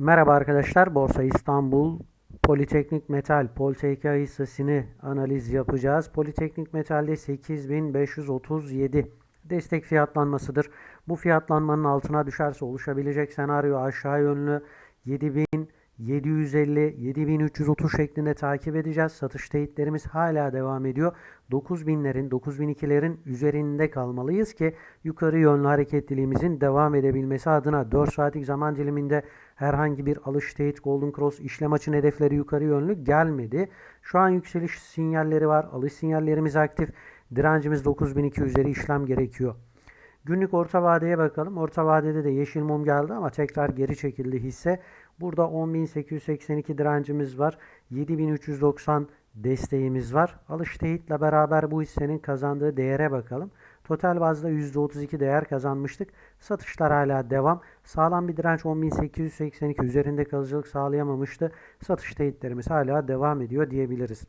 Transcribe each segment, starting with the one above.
Merhaba arkadaşlar, Borsa İstanbul Politeknik Metal Poltek hissesini analiz yapacağız. Politeknik Metal'de 8537 destek fiyatlanmasıdır. Bu fiyatlanmanın altına düşerse oluşabilecek senaryo aşağı yönlü 7750 7330 şeklinde takip edeceğiz. Satış teyitlerimiz hala devam ediyor. 9000'lerin 9002'lerin üzerinde kalmalıyız ki yukarı yönlü hareketliliğimizin devam edebilmesi adına 4 saatlik zaman diliminde herhangi bir alış teyit Golden Cross işlem açın hedefleri yukarı yönlü gelmedi. Şu an yükseliş sinyalleri var. Alış sinyallerimiz aktif. Direncimiz 9002 üzeri işlem gerekiyor. Günlük orta vadeye bakalım. Orta vadede de yeşil mum geldi ama tekrar geri çekildi hisse. Burada 10.882 direncimiz var. 7.390 desteğimiz var. Alış teyitle beraber bu hissenin kazandığı değere bakalım. Total bazda %32 değer kazanmıştık. Satışlar hala devam. Sağlam bir direnç 10.882 üzerinde kalıcılık sağlayamamıştı. Satış teyitlerimiz hala devam ediyor diyebiliriz.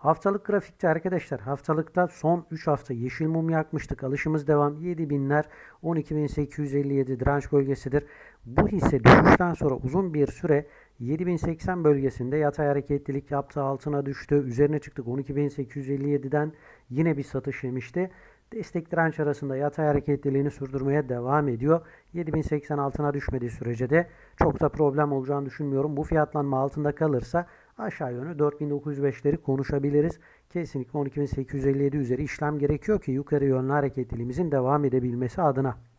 Haftalık grafikte arkadaşlar haftalıkta son 3 hafta yeşil mum yakmıştık. Alışımız devam. 7000'ler 12857 direnç bölgesidir. Bu hisse düşüşten sonra uzun bir süre 7080 bölgesinde yatay hareketlilik yaptı. Altına düştü. Üzerine çıktık 12857'den yine bir satış yemişti. Destek direnç arasında yatay hareketliliğini sürdürmeye devam ediyor. 7080 altına düşmediği sürece de çok da problem olacağını düşünmüyorum. Bu fiyatlanma altında kalırsa aşağı yönü 4905'leri konuşabiliriz. Kesinlikle 12857 üzeri işlem gerekiyor ki yukarı yönlü hareketliliğimizin devam edebilmesi adına.